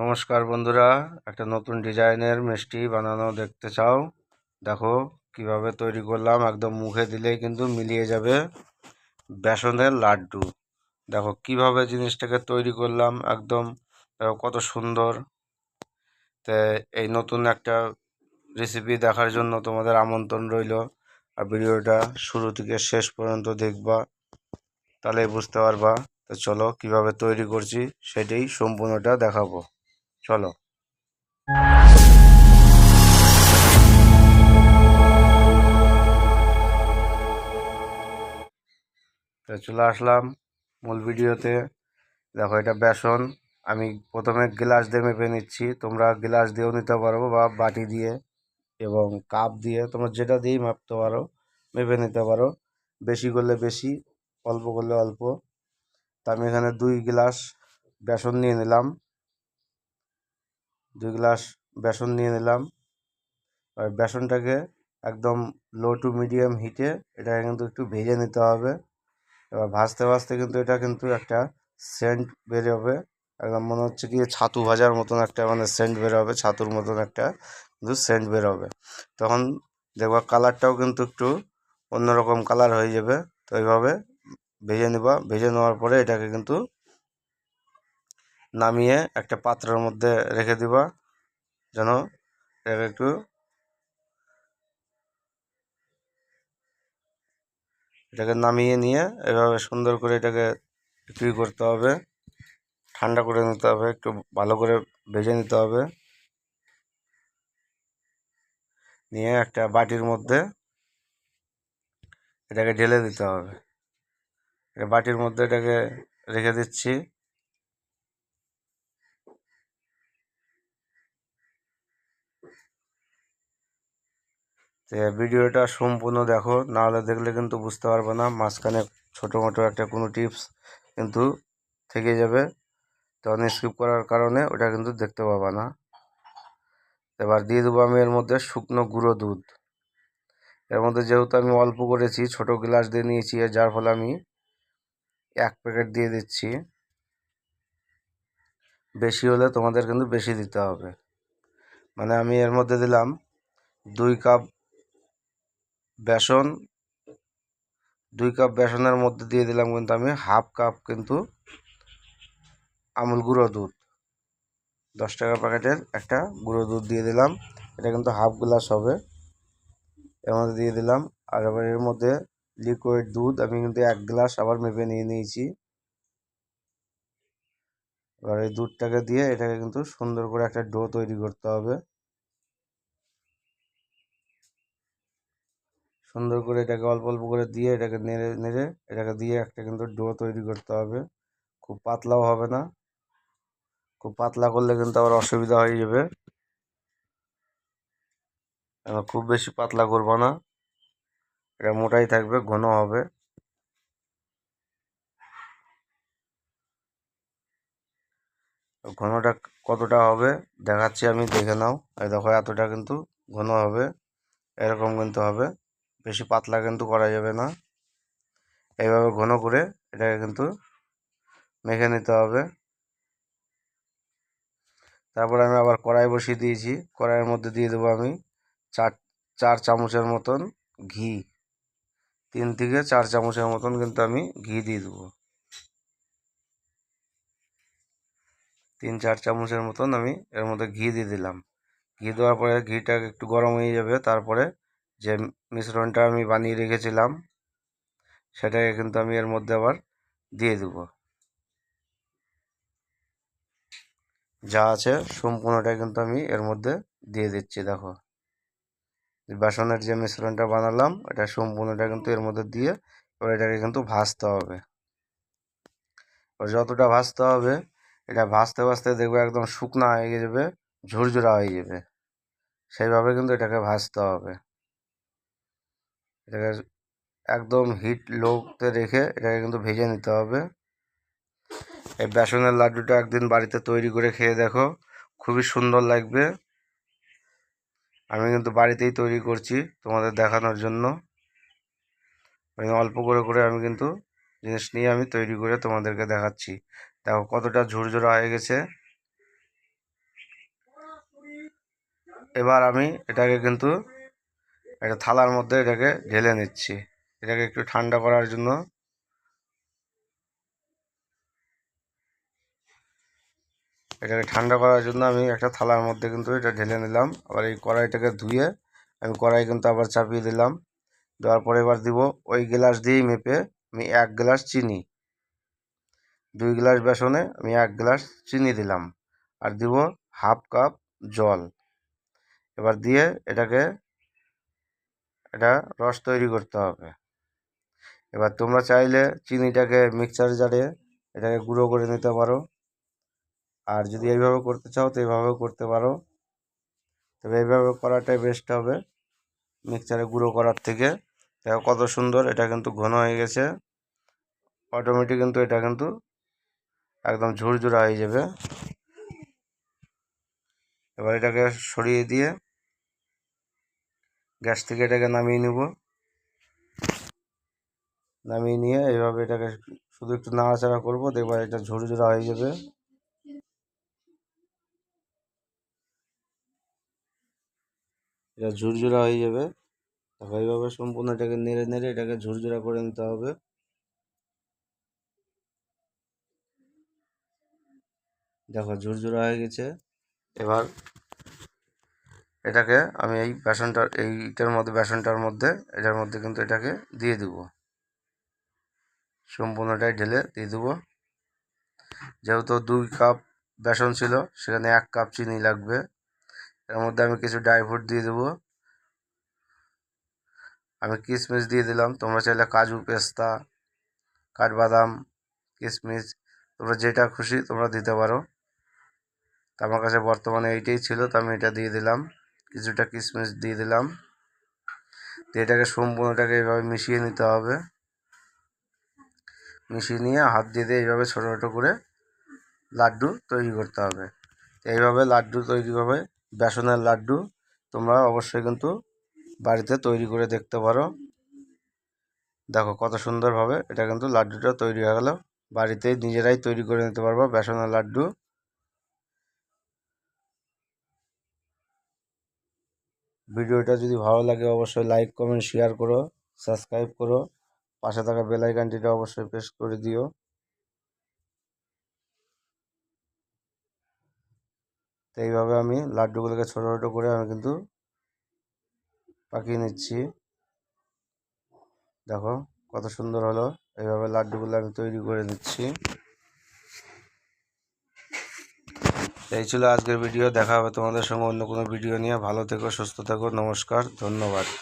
নমস্কার বন্ধুরা, একটা নতুন ডিজাইনের মিষ্টি বানানো দেখতে চাও। দেখো কীভাবে তৈরি করলাম, একদম মুখে দিলেই কিন্তু মিলিয়ে যাবে বেসনের লাড্ডু। দেখো কীভাবে জিনিসটাকে তৈরি করলাম, একদম কত সুন্দর। তো এই নতুন একটা রেসিপি দেখার জন্য তোমাদের আমন্ত্রণ রইল, আর ভিডিওটা শুরু থেকে শেষ পর্যন্ত দেখবা তাহলে বুঝতে পারবা। তো চলো কীভাবে তৈরি করছি, সেটাই সম্পূর্ণটা দেখাবো। চলো। তো চলে আসলাম মূল ভিডিওতে। দেখো, এটা বেসন। আমি প্রথমে গ্লাস দিয়ে মেপে নিচ্ছি। তোমরা গ্লাস দিয়েও নিতে পারো বা বাটি দিয়ে এবং কাপ দিয়ে। তোমরা যেটা দিয়েই মাপতে পারো, মেপে নিতে পারো। বেশি করলে বেশি, অল্প করলে অল্প। তা আমি এখানে দুই গ্লাস বেসন নিয়ে নিলাম। দুই গ্লাস বেসন নিয়ে নিলাম। আর বেসনটাকে একদম লো টু মিডিয়াম হিটে এটাকে কিন্তু একটু ভেজে নিতে হবে। এবার ভাজতে ভাজতে কিন্তু এটা কিন্তু একটা সেন্ট বেরোবে। একদম মনে হচ্ছে কি ছাতু ভাজার মতন একটা মানে সেন্ট বেরোবে, ছাতুর মতন একটা কিন্তু সেন্ট বেরোবে। তখন দেখবা কালারটাও কিন্তু একটু অন্যরকম কালার হয়ে যাবে। তো এইভাবে ভেজে নেবা। ভেজে নেওয়ার পরে এটাকে কিন্তু নামিয়ে একটা পাত্রের মধ্যে রেখে দিবা, যেন এটাকে একটু এটাকে নামিয়ে নিয়ে এভাবে সুন্দর করে এটাকে বিক্রি করতে হবে। ঠান্ডা করে নিতে হবে, একটু ভালো করে ভেজে নিতে হবে। নিয়ে একটা বাটির মধ্যে এটাকে ঢেলে দিতে হবে। বাটির মধ্যে এটাকে রেখে দিচ্ছি। ভিডিওটা সম্পূর্ণ দেখো নাহলে দেখলে কিন্তু বুঝতে পারবে না। মাঝখানে ছোটো মোটো একটা কোনো টিপস কিন্তু থেকে যাবে। তখন স্কিপ করার কারণে ওটা কিন্তু দেখতে পাবা না। এবার দিয়ে দেবো আমি এর মধ্যে শুকনো গুঁড়ো দুধ। এর মধ্যে যেহেতু আমি অল্প করেছি, ছোট গ্লাস দিয়ে নিয়েছি, যার ফলে আমি এক প্যাকেট দিয়ে দিচ্ছি। বেশি হলে তোমাদের কিন্তু বেশি দিতে হবে। মানে আমি এর মধ্যে দিলাম দুই কাপ বেসন, দুই কাপ বেসনের মধ্যে দিয়ে দিলাম কিন্তু আমি হাফ কাপ কিন্তু আমুল গুঁড়ো দুধ। দশ টাকা প্যাকেটের একটা গুঁড়ো দুধ দিয়ে দিলাম। এটা কিন্তু হাফ গ্লাস হবে। এর মধ্যে দিয়ে দিলাম। আর আবার এর মধ্যে লিকুইড দুধ আমি কিন্তু এক গ্লাস আবার মেপে নিয়ে নিয়েছি। এবার এই দুধটাকে দিয়ে এটাকে কিন্তু সুন্দর করে একটা ডো তৈরি করতে হবে। সুন্দর করে এটাকে অল্প অল্প করে দিয়ে এটাকে নেড়ে নেড়ে এটাকে দিয়ে একটা কিন্তু ডো তৈরি করতে হবে। খুব পাতলাও হবে না। খুব পাতলা করলে কিন্তু আবার অসুবিধা হয়ে যাবে। খুব বেশি পাতলা করব না। এটা মোটাই থাকবে, ঘন হবে। ঘনটা কতটা হবে দেখাচ্ছি আমি, দেখে নাও। এই দেখো, এতটা কিন্তু ঘন হবে। এরকম কিন্তু হবে। বেশি পাতলা কিন্তু করা যাবে না। এইভাবে ঘন করে এটাকে কিন্তু মেখে নিতে হবে। তারপর আমি আবার কড়াই বসিয়ে দিয়েছি। কড়াইয়ের মধ্যে দিয়ে দেবো আমি চার চার চামচের মতন ঘি। তিন থেকে চার চামচের মতন কিন্তু আমি ঘি দিয়ে দেবো। তিন, চার চামচের মতন আমি এর মধ্যে ঘি দিয়ে দিলাম। ঘি দেওয়ার পরে ঘিটা একটু গরম হয়ে যাবে। তারপরে যে মিশ্রণটা আমি বানিয়ে রেখেছিলাম, সেটাকে কিন্তু আমি এর মধ্যে আবার দিয়ে দেবো। যা আছে সম্পূর্ণটা কিন্তু আমি এর মধ্যে দিয়ে দিচ্ছি, দেখো। বেসনের যে মিশ্রণটা বানালাম, এটা সম্পূর্ণটা কিন্তু এর মধ্যে দিয়ে এবার এটাকে কিন্তু ভাজতে হবে। এবার যতটা ভাজতে হবে, এটা ভাজতে ভাজতে দেখবে একদম শুকনা হয়ে যাবে, ঝুরঝুরা হয়ে যাবে। সেইভাবে কিন্তু এটাকে ভাজতে হবে। এটাকে একদম হিট লোতে রেখে এটাকে কিন্তু ভেজে নিতে হবে। এই বেসনের লাড্ডুটা একদিন বাড়িতে তৈরি করে খেয়ে দেখো, খুবই সুন্দর লাগবে। আমি কিন্তু বাড়িতেই তৈরি করছি তোমাদের দেখানোর জন্য। অল্প করে করে আমি কিন্তু জিনিস নিয়ে আমি তৈরি করে তোমাদেরকে দেখাচ্ছি। দেখো কতটা ঝুরঝুরা হয়ে গেছে। এবার আমি এটাকে কিন্তু একটা থালার মধ্যে এটাকে ঢেলে নিচ্ছি। এটাকে একটু ঠান্ডা করার জন্য। এটাকে ঠান্ডা করার জন্য আমি একটা থালার মধ্যে কিন্তু এটা ঢেলে নিলাম। আবার এই কড়াইটাকে ধুয়ে আমি কড়াই কিন্তু আবার চাপিয়ে দিলাম। দেওয়ার পরে এবার দিব ওই গ্লাস দিয়েই মেপে আমি এক গ্লাস চিনি। দুই গ্লাস বেসনে আমি এক গ্লাস চিনি দিলাম। আর দিব হাফ কাপ জল। এবার দিয়ে এটাকে এটা রস তৈরি করতে হবে। এবার তোমরা চাইলে চিনিটাকে মিক্সার জারে এটাকে গুঁড়ো করে নিতে পারো। আর যদি এইভাবে করতে চাও তো এইভাবেও করতে পারো। তবে এইভাবে করাটাই বেস্ট হবে মিক্সারে গুঁড়ো করার থেকে। দেখো কত সুন্দর, এটা কিন্তু ঘন হয়ে গেছে। অটোমেটিক কিন্তু এটা কিন্তু একদম ঝুরঝুরা হয়ে যাবে। এবার এটাকে সরিয়ে দিয়ে গ্যাস থেকে এটাকে নামিয়ে নিব। নামিয়ে নিয়ে এইভাবে এটাকে শুধু একটু নাড়াচাড়া করব দেখবার এটা ঝুরঝুরা হয়ে যাবে। এটা ঝুরঝুরা হয়ে যাবে। এইভাবে সম্পূর্ণ এটাকে নেড়ে নেড়ে এটাকে ঝুরঝুরা করে নিতে হবে। দেখো ঝুরঝুরা হয়ে গেছে। এবার এটাকে আমি এই বেসনটার এইটার মধ্যে, বেসনটার মধ্যে, এটার মধ্যে কিন্তু এটাকে দিয়ে দেবো। সম্পূর্ণটাই ঢেলে দিয়ে দেবো। যেহেতু দুই কাপ বেসন ছিল, সেখানে এক কাপ চিনি লাগবে। এর মধ্যে আমি কিছু ড্রাই ফ্রুট দিয়ে দেবো। আমি কিশমিশ দিয়ে দিলাম। তোমরা চাইলে কাজু পেস্তা, কাঠবাদাম কিশমিশ তোমরা যেটা খুশি তোমরা দিতে পারো। তো আমার কাছে বর্তমানে এইটাই ছিল, তো আমি এটা দিয়ে দিলাম। কিছুটা কিশমিশ দিয়ে দিলাম। দিয়ে এটাকে সম্পূর্ণটাকে এইভাবে মিশিয়ে নিতে হবে। মিশিয়ে নিয়ে হাত দিয়ে দিয়ে এইভাবে ছোটো ছোটো করে লাড্ডু তৈরি করতে হবে। এইভাবে লাড্ডু তৈরি হবে। বেসনের লাড্ডু তোমরা অবশ্যই কিন্তু বাড়িতে তৈরি করে দেখতে পারো। দেখো কত সুন্দরভাবে এটা কিন্তু লাড্ডুটা তৈরি হয়ে গেল। বাড়িতেই নিজেরাই তৈরি করে নিতে পারব বেসনের লাড্ডু। ভিডিওটা যদি ভালো লাগে, অবশ্যই লাইক কমেন্ট শেয়ার করো সাবস্ক্রাইব করো। পাশে থাকা বেল আইকনটিটা অবশ্যই প্রেস করে দিও। তো এইভাবে আমি লাড্ডুগুলোকে ছোটো ছোটো করে আমি কিন্তু পাকিয়ে নিচ্ছি। দেখো কত সুন্দর হলো। এইভাবে লাড্ডুগুলো আমি তৈরি করে নিচ্ছি। এই ছিল আজকের ভিডিও। দেখা হবে তোমাদের সঙ্গে অন্য কোনো ভিডিও নিয়ে। ভালো থেকো, সুস্থ থেকো। নমস্কার, ধন্যবাদ।